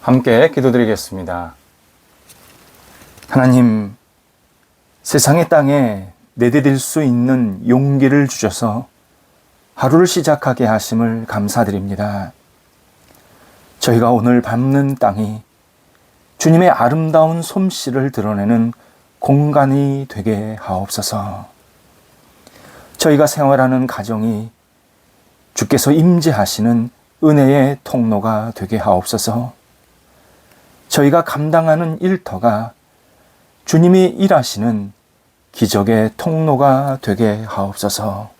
함께 기도드리겠습니다. 하나님, 세상의 땅에 내디딜 수 있는 용기를 주셔서 하루를 시작하게 하심을 감사드립니다. 저희가 오늘 밟는 땅이 주님의 아름다운 솜씨를 드러내는 공간이 되게 하옵소서. 저희가 생활하는 가정이 주께서 임재하시는 은혜의 통로가 되게 하옵소서. 저희가 감당하는 일터가 주님이 일하시는 기적의 통로가 되게 하옵소서.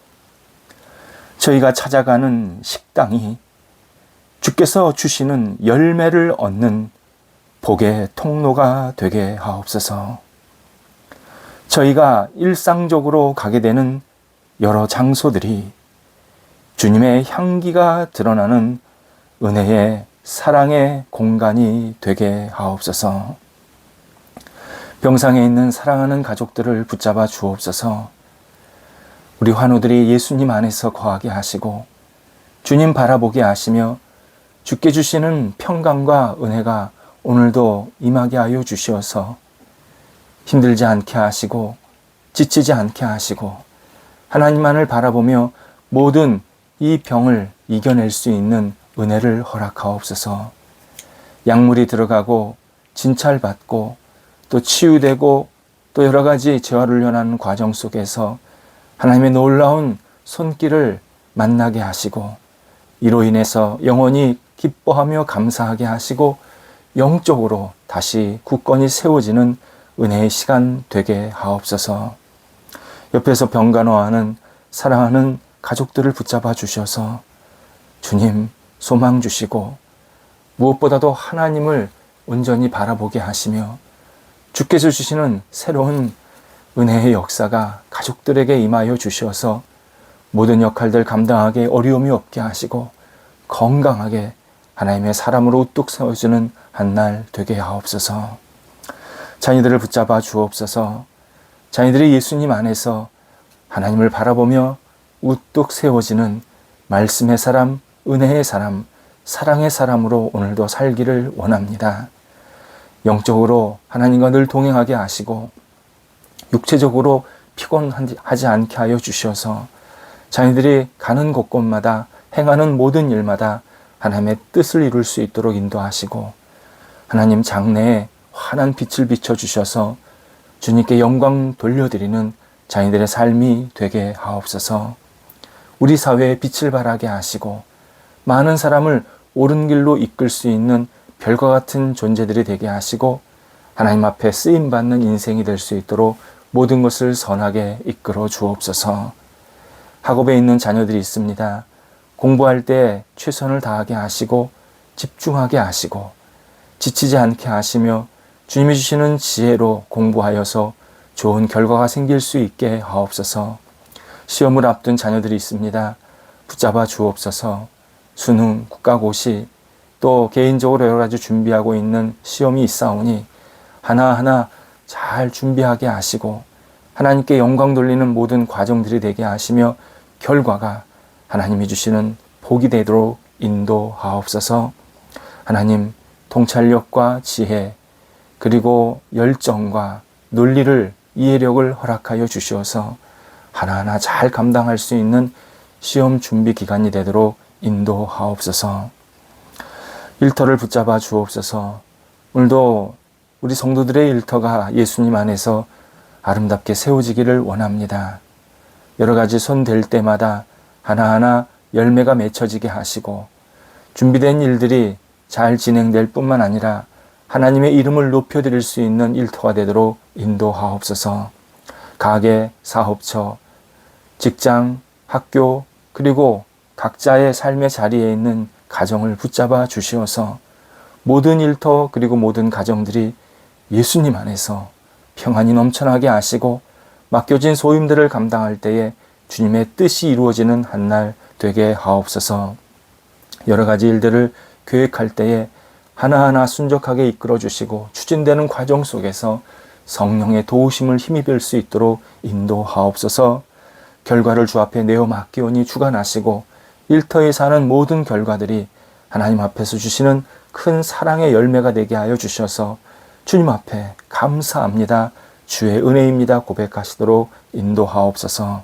저희가 찾아가는 식당이 주께서 주시는 열매를 얻는 복의 통로가 되게 하옵소서. 저희가 일상적으로 가게 되는 여러 장소들이 주님의 향기가 드러나는 은혜의 사랑의 공간이 되게 하옵소서. 병상에 있는 사랑하는 가족들을 붙잡아 주옵소서. 우리 환우들이 예수님 안에서 거하게 하시고 주님 바라보게 하시며 주께 주시는 평강과 은혜가 오늘도 임하게 하여 주시어서 힘들지 않게 하시고 지치지 않게 하시고 하나님만을 바라보며 모든 이 병을 이겨낼 수 있는 은혜를 허락하옵소서. 약물이 들어가고 진찰받고 또 치유되고 또 여러 가지 재활을 연하는 과정 속에서 하나님의 놀라운 손길을 만나게 하시고 이로 인해서 영원히 기뻐하며 감사하게 하시고 영적으로 다시 굳건히 세워지는 은혜의 시간 되게 하옵소서. 옆에서 병간호하는 사랑하는 가족들을 붙잡아 주셔서 주님 소망 주시고 무엇보다도 하나님을 온전히 바라보게 하시며 주께서 주시는 새로운 은혜의 역사가 가족들에게 임하여 주셔서 모든 역할들 감당하게 어려움이 없게 하시고 건강하게 하나님의 사람으로 우뚝 세워주는 한 날 되게 하옵소서. 자녀들을 붙잡아 주옵소서. 자녀들이 예수님 안에서 하나님을 바라보며 우뚝 세워지는 말씀의 사람, 은혜의 사람, 사랑의 사람으로 오늘도 살기를 원합니다. 영적으로 하나님과 늘 동행하게 하시고 육체적으로 피곤하지 않게 하여 주셔서 자녀들이 가는 곳곳마다 행하는 모든 일마다 하나님의 뜻을 이룰 수 있도록 인도하시고 하나님 장래에 환한 빛을 비춰 주셔서 주님께 영광 돌려드리는 자녀들의 삶이 되게 하옵소서. 우리 사회에 빛을 발하게 하시고 많은 사람을 옳은 길로 이끌 수 있는 별과 같은 존재들이 되게 하시고 하나님 앞에 쓰임 받는 인생이 될 수 있도록 모든 것을 선하게 이끌어 주옵소서. 학업에 있는 자녀들이 있습니다. 공부할 때 최선을 다하게 하시고 집중하게 하시고 지치지 않게 하시며 주님이 주시는 지혜로 공부하여서 좋은 결과가 생길 수 있게 하옵소서. 시험을 앞둔 자녀들이 있습니다. 붙잡아 주옵소서. 수능, 국가고시, 또 개인적으로 여러 가지 준비하고 있는 시험이 있사오니 하나하나 잘 준비하게 하시고 하나님께 영광 돌리는 모든 과정들이 되게 하시며 결과가 하나님이 주시는 복이 되도록 인도하옵소서. 하나님 통찰력과 지혜 그리고 열정과 논리를 이해력을 허락하여 주시어서 하나하나 잘 감당할 수 있는 시험 준비 기간이 되도록 인도하옵소서. 일터를 붙잡아 주옵소서. 오늘도 우리 성도들의 일터가 예수님 안에서 아름답게 세워지기를 원합니다. 여러 가지 손 댈 때마다 하나하나 열매가 맺혀지게 하시고 준비된 일들이 잘 진행될 뿐만 아니라 하나님의 이름을 높여드릴 수 있는 일터가 되도록 인도하옵소서. 가게, 사업처, 직장, 학교, 그리고 각자의 삶의 자리에 있는 가정을 붙잡아 주시어서 모든 일터 그리고 모든 가정들이 예수님 안에서 평안이 넘쳐나게 하시고 맡겨진 소임들을 감당할 때에 주님의 뜻이 이루어지는 한 날 되게 하옵소서. 여러 가지 일들을 계획할 때에 하나하나 순적하게 이끌어 주시고 추진되는 과정 속에서 성령의 도우심을 힘입을 수 있도록 인도하옵소서. 결과를 주 앞에 내어 맡기오니 주가 나시고 일터에 사는 모든 결과들이 하나님 앞에서 주시는 큰 사랑의 열매가 되게 하여 주셔서 주님 앞에 감사합니다. 주의 은혜입니다. 고백하시도록 인도하옵소서.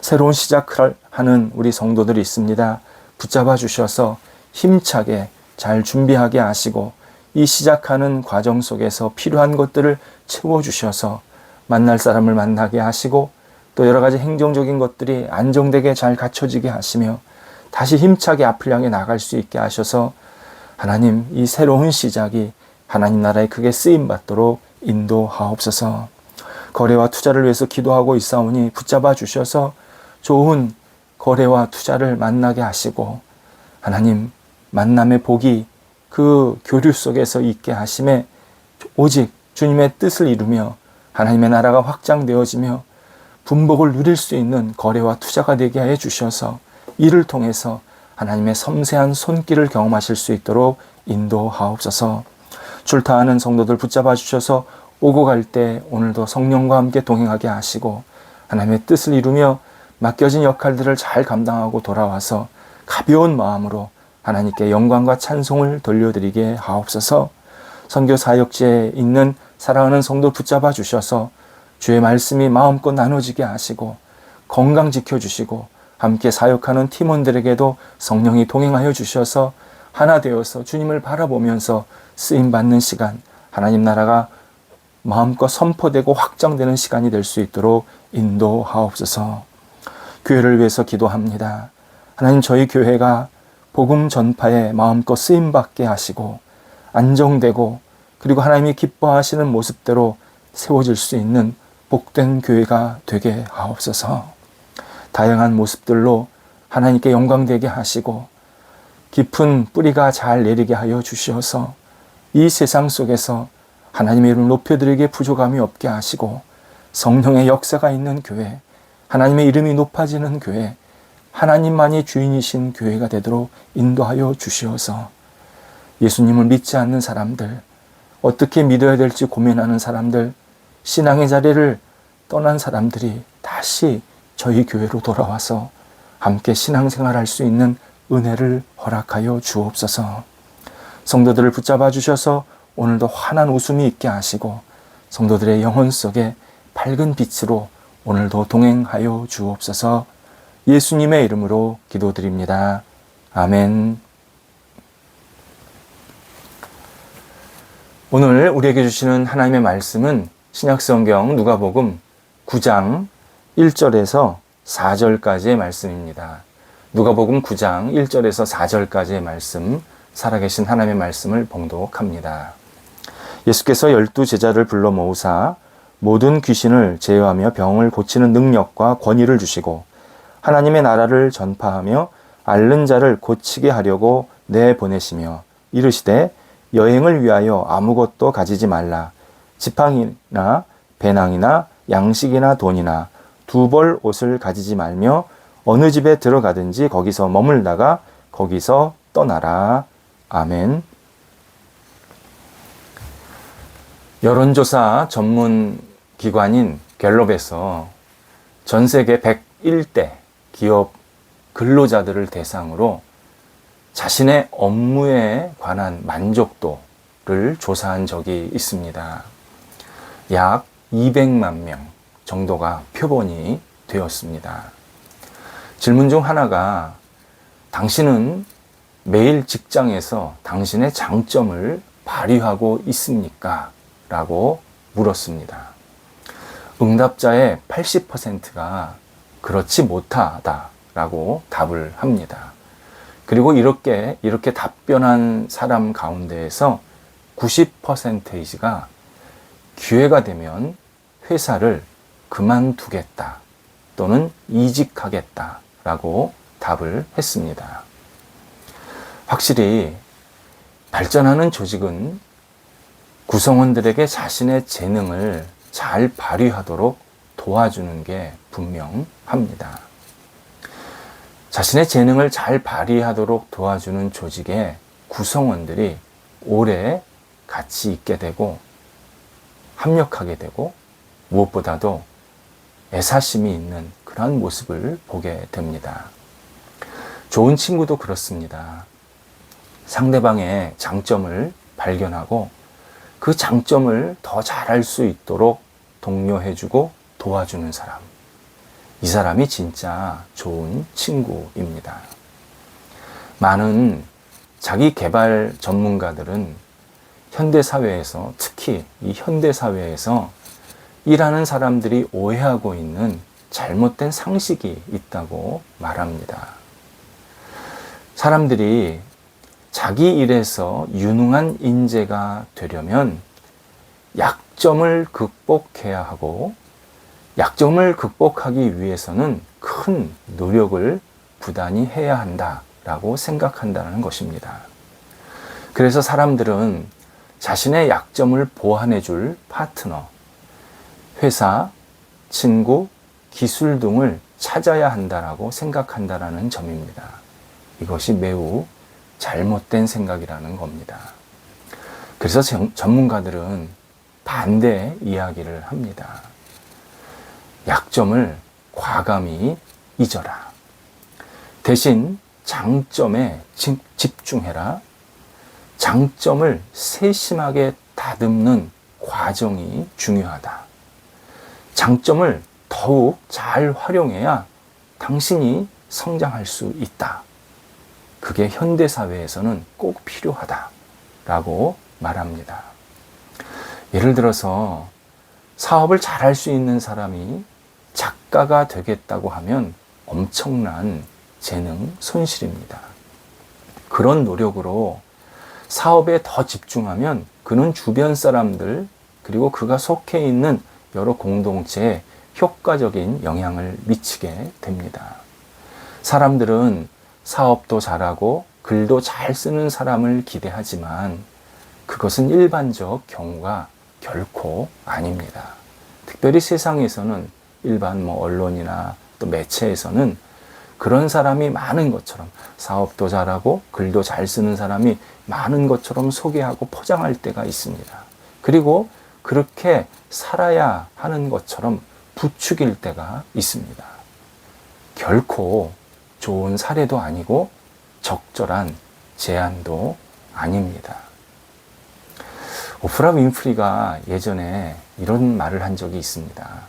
새로운 시작을 하는 우리 성도들이 있습니다. 붙잡아 주셔서 힘차게 잘 준비하게 하시고 이 시작하는 과정 속에서 필요한 것들을 채워 주셔서 만날 사람을 만나게 하시고 또 여러 가지 행정적인 것들이 안정되게 잘 갖춰지게 하시며 다시 힘차게 앞을 향해 나갈 수 있게 하셔서 하나님 이 새로운 시작이 하나님 나라에 크게 쓰임 받도록 인도하옵소서. 거래와 투자를 위해서 기도하고 있사오니 붙잡아 주셔서 좋은 거래와 투자를 만나게 하시고 하나님 만남의 복이 그 교류 속에서 있게 하심에 오직 주님의 뜻을 이루며 하나님의 나라가 확장되어지며 분복을 누릴 수 있는 거래와 투자가 되게 해 주셔서 이를 통해서 하나님의 섬세한 손길을 경험하실 수 있도록 인도하옵소서. 출타하는 성도들 붙잡아 주셔서 오고 갈 때 오늘도 성령과 함께 동행하게 하시고 하나님의 뜻을 이루며 맡겨진 역할들을 잘 감당하고 돌아와서 가벼운 마음으로 하나님께 영광과 찬송을 돌려드리게 하옵소서. 선교 사역지에 있는 사랑하는 성도 붙잡아 주셔서 주의 말씀이 마음껏 나눠지게 하시고 건강 지켜 주시고 함께 사역하는 팀원들에게도 성령이 동행하여 주셔서 하나 되어서 주님을 바라보면서 쓰임 받는 시간 하나님 나라가 마음껏 선포되고 확장되는 시간이 될 수 있도록 인도하옵소서. 교회를 위해서 기도합니다. 하나님 저희 교회가 복음 전파에 마음껏 쓰임 받게 하시고 안정되고 그리고 하나님이 기뻐하시는 모습대로 세워질 수 있는 복된 교회가 되게 하옵소서. 다양한 모습들로 하나님께 영광되게 하시고 깊은 뿌리가 잘 내리게 하여 주시어서 이 세상 속에서 하나님의 이름을 높여드리게 부족함이 없게 하시고 성령의 역사가 있는 교회, 하나님의 이름이 높아지는 교회, 하나님만이 주인이신 교회가 되도록 인도하여 주시어서 예수님을 믿지 않는 사람들, 어떻게 믿어야 될지 고민하는 사람들, 신앙의 자리를 떠난 사람들이 다시 저희 교회로 돌아와서 함께 신앙생활 할 수 있는 은혜를 허락하여 주옵소서. 성도들을 붙잡아 주셔서 오늘도 환한 웃음이 있게 하시고 성도들의 영혼 속에 밝은 빛으로 오늘도 동행하여 주옵소서. 예수님의 이름으로 기도드립니다. 아멘. 오늘 우리에게 주시는 하나님의 말씀은 신약성경 누가복음 9장 1절에서 4절까지의 말씀입니다. 누가복음 9장 1절에서 4절까지의 말씀, 살아계신 하나님의 말씀을 봉독합니다. 예수께서 열두 제자를 불러 모으사 모든 귀신을 제어하며 병을 고치는 능력과 권위를 주시고 하나님의 나라를 전파하며 앓는 자를 고치게 하려고 내보내시며 이르시되 여행을 위하여 아무것도 가지지 말라 지팡이나 배낭이나 양식이나 돈이나 두 벌 옷을 가지지 말며 어느 집에 들어가든지 거기서 머물다가 거기서 떠나라. 아멘. 여론조사 전문 기관인 갤럽에서 전 세계 101대 기업 근로자들을 대상으로 자신의 업무에 관한 만족도를 조사한 적이 있습니다. 약 200만 명 정도가 표본이 되었습니다. 질문 중 하나가 당신은 매일 직장에서 당신의 장점을 발휘하고 있습니까? 라고 물었습니다. 응답자의 80%가 그렇지 못하다 라고 답을 합니다. 그리고 이렇게, 이렇게 답변한 사람 가운데에서 90%이지가 기회가 되면 회사를 그만두겠다 또는 이직하겠다 라고 답을 했습니다. 확실히 발전하는 조직은 구성원들에게 자신의 재능을 잘 발휘하도록 도와주는 게 분명합니다. 자신의 재능을 잘 발휘하도록 도와주는 조직의 구성원들이 오래 같이 있게 되고 합력하게 되고 무엇보다도 애사심이 있는 그런 모습을 보게 됩니다. 좋은 친구도 그렇습니다. 상대방의 장점을 발견하고 그 장점을 더 잘할 수 있도록 독려해주고 도와주는 사람. 이 사람이 진짜 좋은 친구입니다. 많은 자기 개발 전문가들은 현대사회에서, 특히 이 현대사회에서 일하는 사람들이 오해하고 있는 잘못된 상식이 있다고 말합니다. 사람들이 자기 일에서 유능한 인재가 되려면 약점을 극복해야 하고 약점을 극복하기 위해서는 큰 노력을 부단히 해야 한다라고 생각한다는 것입니다. 그래서 사람들은 자신의 약점을 보완해 줄 파트너, 회사, 친구, 기술 등을 찾아야 한다라고 생각한다라는 점입니다. 이것이 매우 잘못된 생각이라는 겁니다. 그래서 전문가들은 반대 이야기를 합니다. 약점을 과감히 잊어라. 대신 장점에 집중해라. 장점을 세심하게 다듬는 과정이 중요하다. 장점을 더욱 잘 활용해야 당신이 성장할 수 있다. 그게 현대사회에서는 꼭 필요하다 라고 말합니다. 예를 들어서 사업을 잘할 수 있는 사람이 작가가 되겠다고 하면 엄청난 재능 손실입니다. 그런 노력으로 사업에 더 집중하면 그는 주변 사람들 그리고 그가 속해 있는 여러 공동체에 효과적인 영향을 미치게 됩니다. 사람들은 사업도 잘하고 글도 잘 쓰는 사람을 기대하지만 그것은 일반적 경우가 결코 아닙니다. 특별히 세상에서는 일반 뭐 언론이나 또 매체에서는 그런 사람이 많은 것처럼 사업도 잘하고 글도 잘 쓰는 사람이 많은 것처럼 소개하고 포장할 때가 있습니다. 그리고 그렇게 살아야 하는 것처럼 부추길 때가 있습니다. 결코 좋은 사례도 아니고 적절한 제안도 아닙니다. 오프라 윈프리가 예전에 이런 말을 한 적이 있습니다.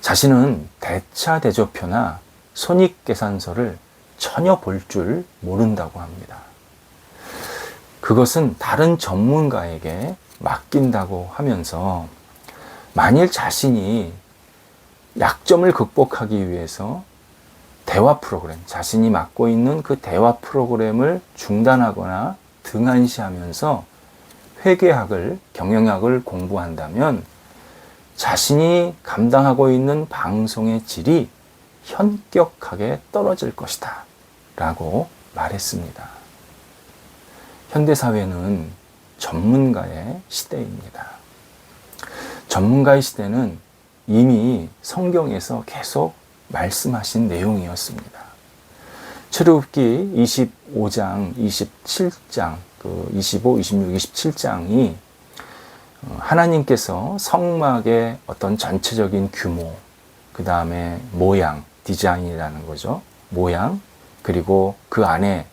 자신은 대차 대조표나 손익 계산서를 전혀 볼 줄 모른다고 합니다. 그것은 다른 전문가에게 맡긴다고 하면서 만일 자신이 약점을 극복하기 위해서 대화 프로그램, 자신이 맡고 있는 그 대화 프로그램을 중단하거나 등한시하면서 회계학을, 경영학을 공부한다면 자신이 감당하고 있는 방송의 질이 현격하게 떨어질 것이다. 라고 말했습니다. 현대사회는 전문가의 시대입니다. 전문가의 시대는 이미 성경에서 계속 말씀하신 내용이었습니다. 출애굽기 25장, 27장, 그 25, 26, 27장이 하나님께서 성막의 어떤 전체적인 규모, 그 다음에 모양, 디자인이라는 거죠. 모양, 그리고 그 안에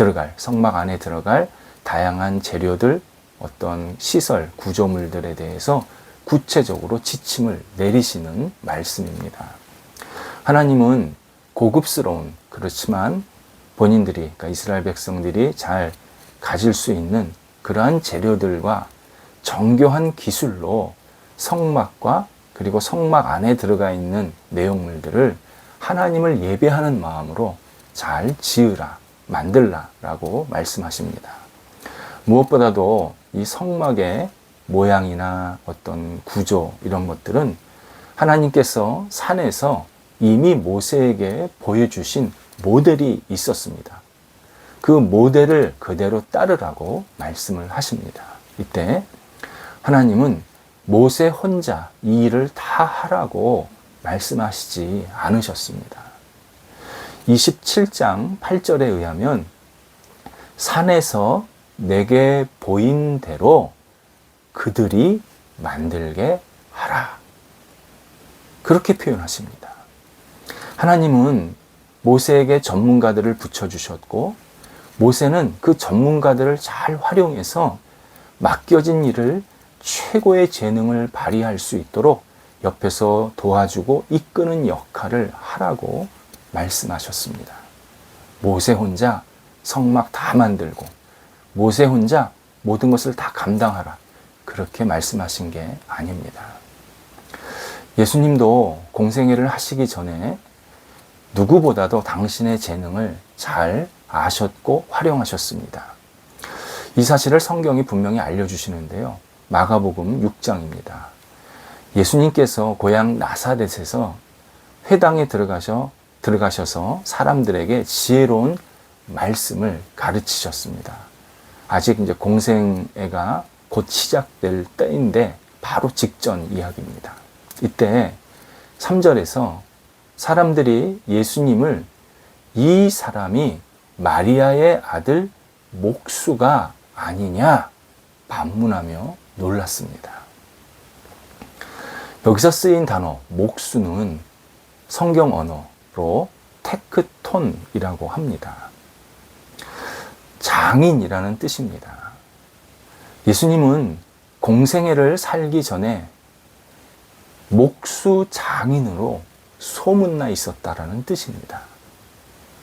들어갈, 성막 안에 들어갈 다양한 재료들, 어떤 시설, 구조물들에 대해서 구체적으로 지침을 내리시는 말씀입니다. 하나님은 고급스러운 그렇지만 본인들이 그러니까 이스라엘 백성들이 잘 가질 수 있는 그러한 재료들과 정교한 기술로 성막과 그리고 성막 안에 들어가 있는 내용물들을 하나님을 예배하는 마음으로 잘 지으라, 만들라라고 말씀하십니다. 무엇보다도 이 성막의 모양이나 어떤 구조 이런 것들은 하나님께서 산에서 이미 모세에게 보여주신 모델이 있었습니다. 그 모델을 그대로 따르라고 말씀을 하십니다. 이때 하나님은 모세 혼자 이 일을 다 하라고 말씀하시지 않으셨습니다. 27장 8절에 의하면 산에서 내게 보인 대로 그들이 만들게 하라. 그렇게 표현하십니다. 하나님은 모세에게 전문가들을 붙여주셨고, 모세는 그 전문가들을 잘 활용해서 맡겨진 일을 최고의 재능을 발휘할 수 있도록 옆에서 도와주고 이끄는 역할을 하라고 말씀하셨습니다. 모세 혼자 성막 다 만들고 모세 혼자 모든 것을 다 감당하라. 그렇게 말씀하신 게 아닙니다. 예수님도 공생애를 하시기 전에 누구보다도 당신의 재능을 잘 아셨고 활용하셨습니다. 이 사실을 성경이 분명히 알려주시는데요. 마가복음 6장입니다. 예수님께서 고향 나사렛에서 회당에 들어가셔 들어가셔서 사람들에게 지혜로운 말씀을 가르치셨습니다. 아직 이제 공생애가 곧 시작될 때인데 바로 직전 이야기입니다. 이때 3절에서 사람들이 예수님을 이 사람이 마리아의 아들 목수가 아니냐 반문하며 놀랐습니다. 여기서 쓰인 단어 목수는 성경 언어 로 테크톤이라고 합니다. 장인이라는 뜻입니다. 예수님은 공생애를 살기 전에 목수 장인으로 소문나 있었다라는 뜻입니다.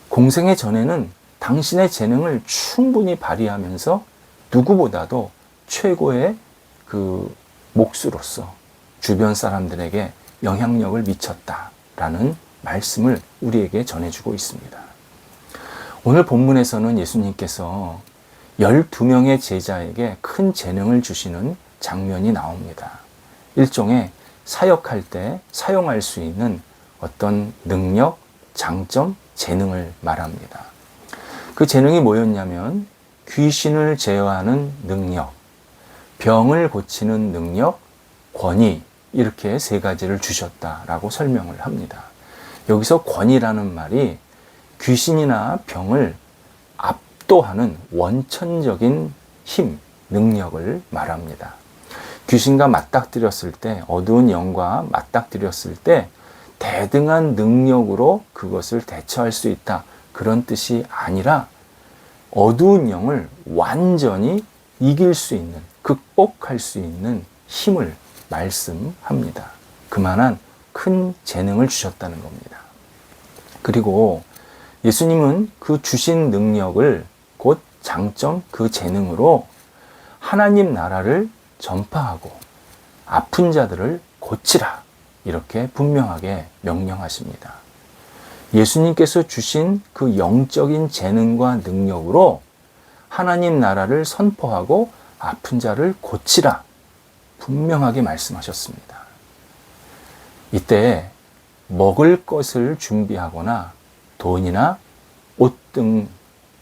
공생애 전에는 당신의 재능을 충분히 발휘하면서 누구보다도 최고의 그 목수로서 주변 사람들에게 영향력을 미쳤다라는 말씀을 우리에게 전해주고 있습니다. 오늘 본문에서는 예수님께서 12명의 제자에게 큰 재능을 주시는 장면이 나옵니다. 일종의 사역할 때 사용할 수 있는 어떤 능력, 장점, 재능을 말합니다. 그 재능이 뭐였냐면 귀신을 제어하는 능력, 병을 고치는 능력, 권위, 이렇게 세 가지를 주셨다라고 설명을 합니다. 여기서 권위라는 말이 귀신이나 병을 압도하는 원천적인 힘, 능력을 말합니다. 귀신과 맞닥뜨렸을 때, 어두운 영과 맞닥뜨렸을 때, 대등한 능력으로 그것을 대처할 수 있다. 그런 뜻이 아니라, 어두운 영을 완전히 이길 수 있는, 극복할 수 있는 힘을 말씀합니다. 그만한 큰 재능을 주셨다는 겁니다. 그리고 예수님은 그 주신 능력을 곧 장점, 그 재능으로 하나님 나라를 전파하고 아픈 자들을 고치라. 이렇게 분명하게 명령하십니다. 예수님께서 주신 그 영적인 재능과 능력으로 하나님 나라를 선포하고 아픈 자를 고치라. 분명하게 말씀하셨습니다. 이때 먹을 것을 준비하거나 돈이나 옷 등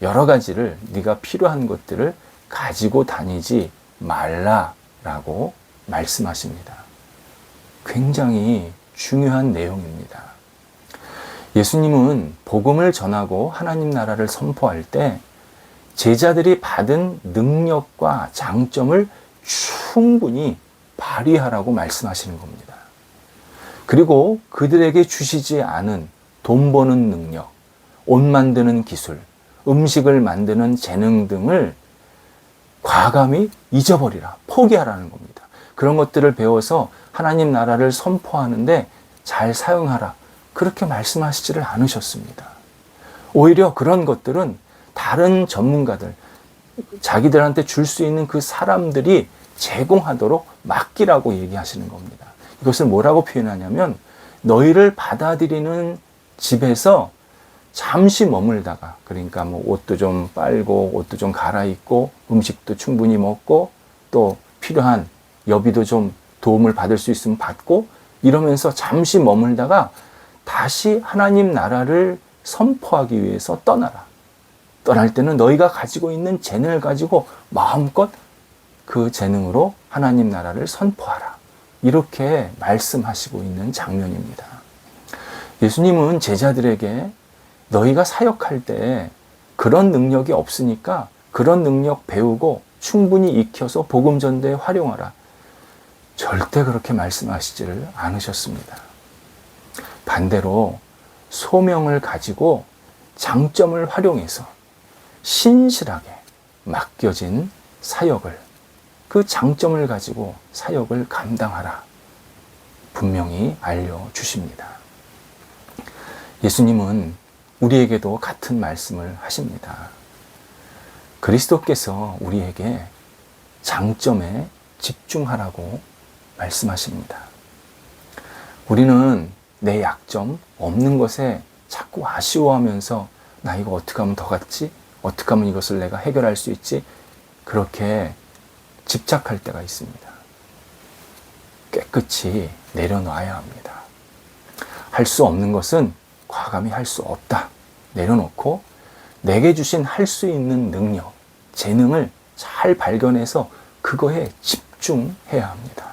여러 가지를 네가 필요한 것들을 가지고 다니지 말라라고 말씀하십니다. 굉장히 중요한 내용입니다. 예수님은 복음을 전하고 하나님 나라를 선포할 때 제자들이 받은 능력과 장점을 충분히 발휘하라고 말씀하시는 겁니다. 그리고 그들에게 주시지 않은 돈 버는 능력, 옷 만드는 기술, 음식을 만드는 재능 등을 과감히 잊어버리라, 포기하라는 겁니다. 그런 것들을 배워서 하나님 나라를 선포하는데 잘 사용하라. 그렇게 말씀하시지를 않으셨습니다. 오히려 그런 것들은 다른 전문가들, 자기들한테 줄 수 있는 그 사람들이 제공하도록 맡기라고 얘기하시는 겁니다. 이것을 뭐라고 표현하냐면 너희를 받아들이는 집에서 잠시 머물다가 그러니까 뭐 옷도 좀 빨고 옷도 좀 갈아입고 음식도 충분히 먹고 또 필요한 여비도 좀 도움을 받을 수 있으면 받고 이러면서 잠시 머물다가 다시 하나님 나라를 선포하기 위해서 떠나라. 떠날 때는 너희가 가지고 있는 재능을 가지고 마음껏 그 재능으로 하나님 나라를 선포하라. 이렇게 말씀하시고 있는 장면입니다. 예수님은 제자들에게 너희가 사역할 때 그런 능력이 없으니까 그런 능력 배우고 충분히 익혀서 복음 전대에 활용하라. 절대 그렇게 말씀하시지를 않으셨습니다. 반대로 소명을 가지고 장점을 활용해서 신실하게 맡겨진 사역을 그 장점을 가지고 사역을 감당하라. 분명히 알려주십니다. 예수님은 우리에게도 같은 말씀을 하십니다. 그리스도께서 우리에게 장점에 집중하라고 말씀하십니다. 우리는 내 약점, 없는 것에 자꾸 아쉬워하면서 나 이거 어떻게 하면 더 같지? 어떻게 하면 이것을 내가 해결할 수 있지? 그렇게 집착할 때가 있습니다. 깨끗이 내려놔야 합니다. 할 수 없는 것은 과감히 할 수 없다. 내려놓고 내게 주신 할 수 있는 능력, 재능을 잘 발견해서 그거에 집중해야 합니다.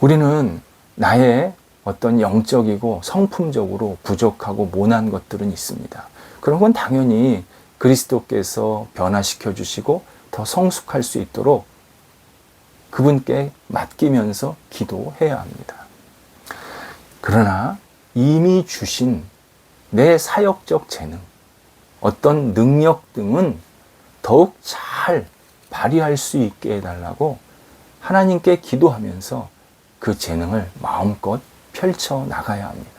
우리는 나의 어떤 영적이고 성품적으로 부족하고 모난 것들은 있습니다. 그런 건 당연히 그리스도께서 변화시켜 주시고 더 성숙할 수 있도록 그분께 맡기면서 기도해야 합니다. 그러나 이미 주신 내 사역적 재능, 어떤 능력 등은 더욱 잘 발휘할 수 있게 해달라고 하나님께 기도하면서 그 재능을 마음껏 펼쳐 나가야 합니다.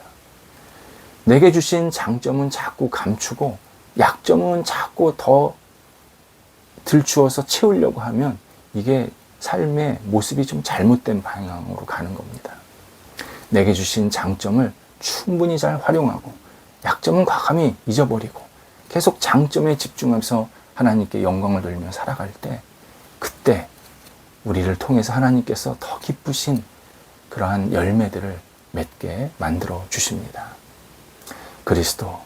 내게 주신 장점은 자꾸 감추고 약점은 자꾸 더 들추어서 채우려고 하면 이게 삶의 모습이 좀 잘못된 방향으로 가는 겁니다. 내게 주신 장점을 충분히 잘 활용하고 약점은 과감히 잊어버리고 계속 장점에 집중하면서 하나님께 영광을 돌리며 살아갈 때 그때 우리를 통해서 하나님께서 더 기쁘신 그러한 열매들을 맺게 만들어 주십니다. 그리스도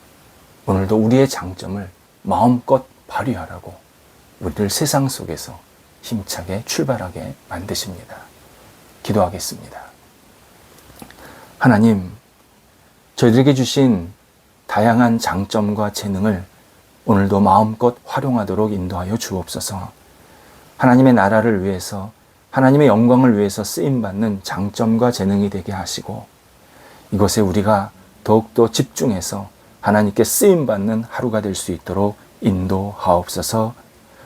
오늘도 우리의 장점을 마음껏 발휘하라고 우리를 세상 속에서 힘차게 출발하게 만드십니다. 기도하겠습니다. 하나님, 저희들에게 주신 다양한 장점과 재능을 오늘도 마음껏 활용하도록 인도하여 주옵소서. 하나님의 나라를 위해서, 하나님의 영광을 위해서 쓰임받는 장점과 재능이 되게 하시고, 이것에 우리가 더욱더 집중해서 하나님께 쓰임받는 하루가 될 수 있도록 인도하옵소서